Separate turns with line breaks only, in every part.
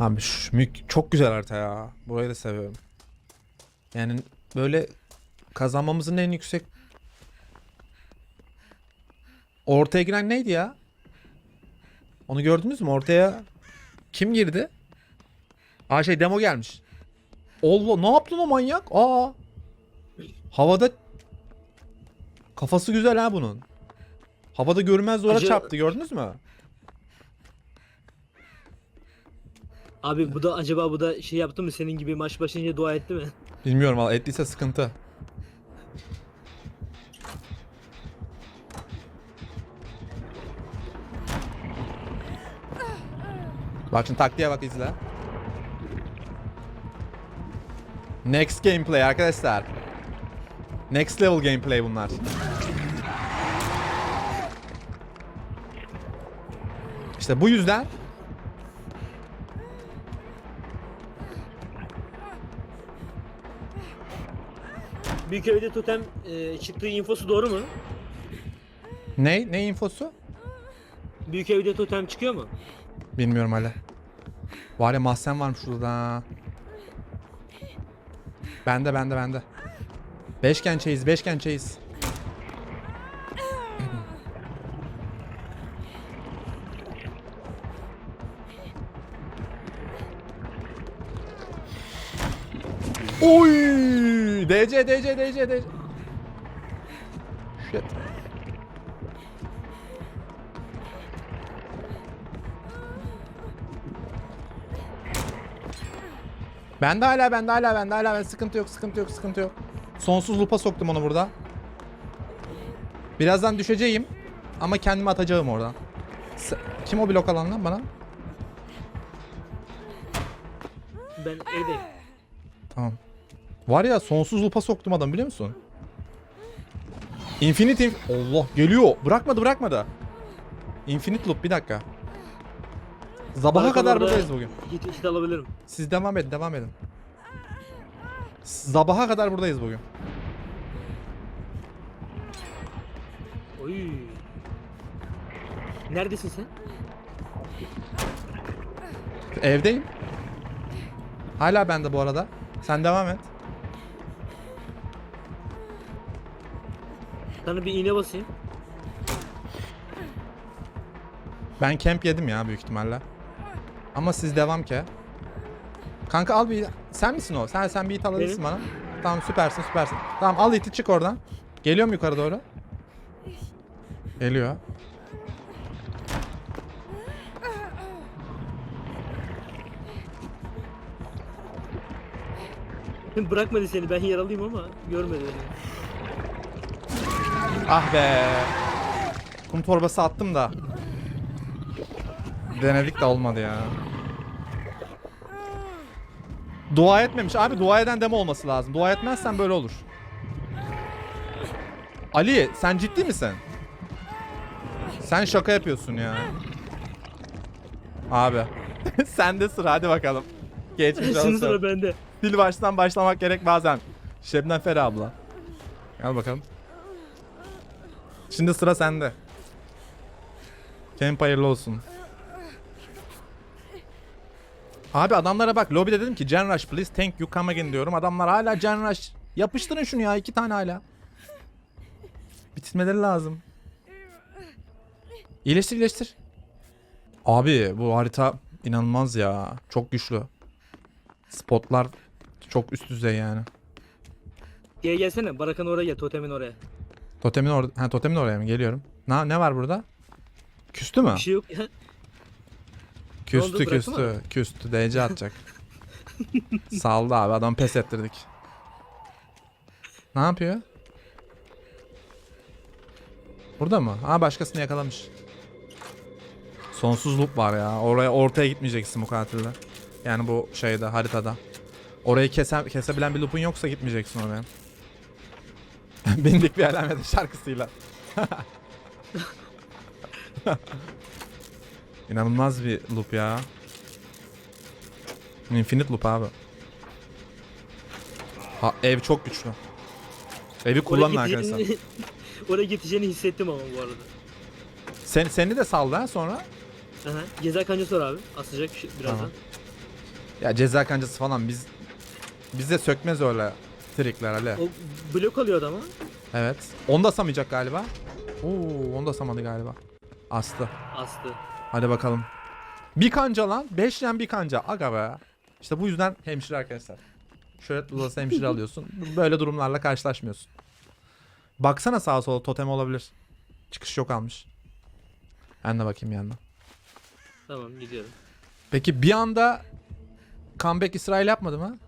Abi şu mük çok güzel harita ya. Burayı da seviyorum. Yani böyle kazanmamızın en yüksek Ortaya giren neydi ya? Onu gördünüz mü? Ortaya kim girdi? Aa şey demo gelmiş. Allah ne yaptın o manyak? Aa. Havada kafası güzel ha bunun. Havada görünmez duvara
Acı-
çarptı gördünüz mü?
Abi bu da acaba bu da şey yaptı mı senin gibi maç başlayınca dua etti mi?
Bilmiyorum valla ettiyse sıkıntı. Bak şimdi taktiğe bak izle. Next gameplay arkadaşlar. Next level gameplay bunlar. İşte bu yüzden
Büyük evde totem e, çıktığı infosu doğru mu?
ne ne infosu?
Büyük evde totem çıkıyor mu?
Bilmiyorum hala. Var ya mahzen varmış şurada. ha. Bende bende bende. Beşgen çeyiz beşgen çeyiz. Oy! DC DC DC DC. Shit. Bende hala bende hala bende hala ben sıkıntı yok sıkıntı yok sıkıntı yok. Sonsuz lupa soktum onu burada. Birazdan düşeceğim ama kendimi atacağım oradan. S- Kim o blok alan lan bana?
Ben evdeyim.
Tamam. Var ya sonsuz lupa soktum adam biliyor musun? Infinite inf- Allah geliyor. Bırakmadı bırakmadı. Infinite loop bir dakika. Sabaha kadar buradayız bugün.
Hit, hit alabilirim.
Siz devam edin devam edin. Sabaha kadar buradayız bugün.
Oy. Neredesin sen?
Evdeyim. Hala bende bu arada. Sen devam et.
Sana bir iğne basayım.
Ben camp yedim ya büyük ihtimalle. Ama siz devam ki. Kanka al bir sen misin o? Sen sen bir it alabilirsin bana. Tamam süpersin süpersin. Tamam al iti çık oradan. Geliyorum yukarı doğru. Geliyor.
Bırakmadı seni ben yaralıyım ama görmedi.
Ah be. Kum torbası attım da. Denedik de olmadı ya. Dua etmemiş. Abi dua eden demo olması lazım. Dua etmezsen böyle olur. Ali sen ciddi misin? Sen şaka yapıyorsun ya. Abi. Sende sıra hadi bakalım. Geçmiş
Şimdi
olsun.
sıra bende.
Dil baştan başlamak gerek bazen. Şebnem Ferah abla. Gel bakalım. Şimdi sıra sende. Camp hayırlı olsun. Abi adamlara bak lobide dedim ki Gen Rush please thank you come again diyorum. Adamlar hala Gen Rush. Yapıştırın şunu ya iki tane hala. Bitirmeleri lazım. İyileştir iyileştir. Abi bu harita inanılmaz ya. Çok güçlü. Spotlar çok üst düzey yani.
Gel gelsene barakan oraya gel totemin oraya.
Totemin orada. Ha totemin oraya mı? Geliyorum. Ne ne var burada? Küstü mü?
Bir şey yok.
Küstü
oldu,
küstü.
mı?
Küstü. DC atacak. Saldı abi. Adam pes ettirdik. Ne yapıyor? Burada mı? Ha başkasını yakalamış. Sonsuz loop var ya. Oraya ortaya gitmeyeceksin bu katilde. Yani bu şeyde haritada. Orayı kese, kesebilen bir loop'un yoksa gitmeyeceksin oraya. Bindik bir alamete şarkısıyla. İnanılmaz bir loop ya. Infinite loop abi. Ha, ev çok güçlü. Evi kullanın arkadaşlar.
Oraya gideceğini hissettim ama bu arada.
Sen, seni de saldı ha sonra.
Aha. Gezer kancası var abi. Asacak şey- birazdan.
Tamam. Ya ceza kancası falan biz bize sökmez öyle trikler Ali.
O blok alıyor adamı.
Evet. Onu da asamayacak galiba. Oo, onu da asamadı galiba. Astı.
Astı.
Hadi bakalım. Bir kanca lan. 5 yen bir kanca. Aga be. İşte bu yüzden hemşire arkadaşlar. Şöhret bulası hemşire alıyorsun. Böyle durumlarla karşılaşmıyorsun. Baksana sağa sola totem olabilir. Çıkış yok almış. Ben de bakayım yanına.
Tamam gidiyorum.
Peki bir anda comeback İsrail yapmadı mı?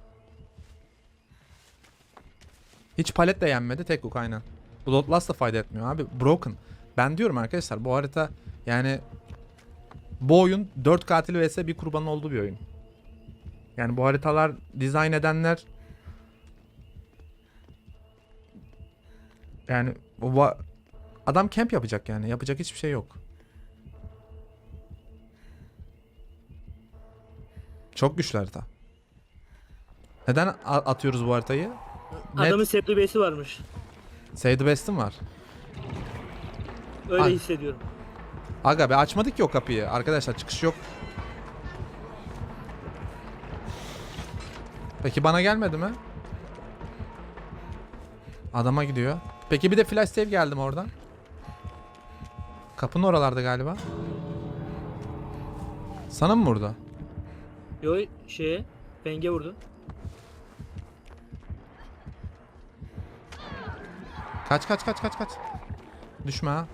Hiç palet de yenmedi. Tek hook aynen. Bloodlust da fayda etmiyor abi. Broken. Ben diyorum arkadaşlar bu harita yani bu oyun 4 katil vs bir kurbanın olduğu bir oyun. Yani bu haritalar dizayn edenler yani va- adam camp yapacak yani. Yapacak hiçbir şey yok. Çok güçlü harita. Neden atıyoruz bu haritayı? Net
Adamın septibesi varmış.
Save the best'im var.
Öyle
Ay.
hissediyorum.
Aga be açmadık ki o kapıyı. Arkadaşlar çıkış yok. Peki bana gelmedi mi? Adama gidiyor. Peki bir de flash save geldim oradan. Kapının oralarda galiba. Sana mı vurdu?
Yo şeye Feng'e vurdu.
Kaç kaç kaç kaç kaç. Düşme ha.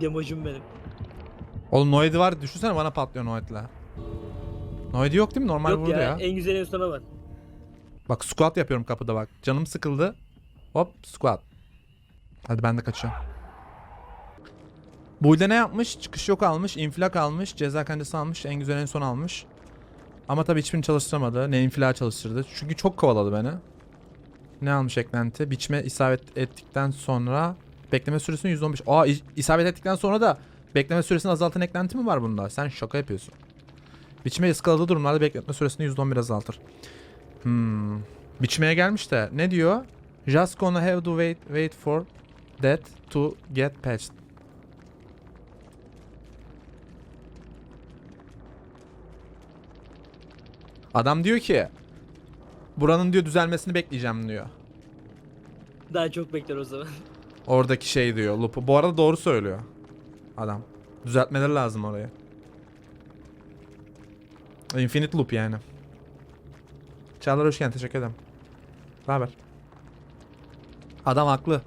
Democum benim.
Oğlum Noid'i var düşünsene bana patlıyor Noid'le. Noid'i yok değil mi? Normal
Yok
vurdu
ya,
ya.
en güzel en sona var.
Bak squat yapıyorum kapıda bak. Canım sıkıldı. Hop squat. Hadi ben de kaçıyorum. Buyda ne yapmış? Çıkış yok almış. infilak almış. Ceza kancası almış. En güzel en son almış. Ama tabii hiçbirini çalıştıramadı. Ne infilak çalıştırdı. Çünkü çok kovaladı beni. Ne almış eklenti? Biçme isabet ettikten sonra bekleme süresini 115. Aa isabet ettikten sonra da bekleme süresini azaltan eklenti mi var bunda? Sen şaka yapıyorsun. Biçme ıskaladığı durumlarda bekletme süresini %11 azaltır. Hmm. Biçmeye gelmiş de ne diyor? Just gonna have to wait wait for that to get patched. Adam diyor ki buranın diyor düzelmesini bekleyeceğim diyor.
Daha çok bekler o zaman.
Oradaki şey diyor loop'u. Bu arada doğru söylüyor. Adam. Düzeltmeleri lazım orayı. Infinite loop yani. Çağlar hoş geldin. Teşekkür ederim. Ne haber? Adam haklı.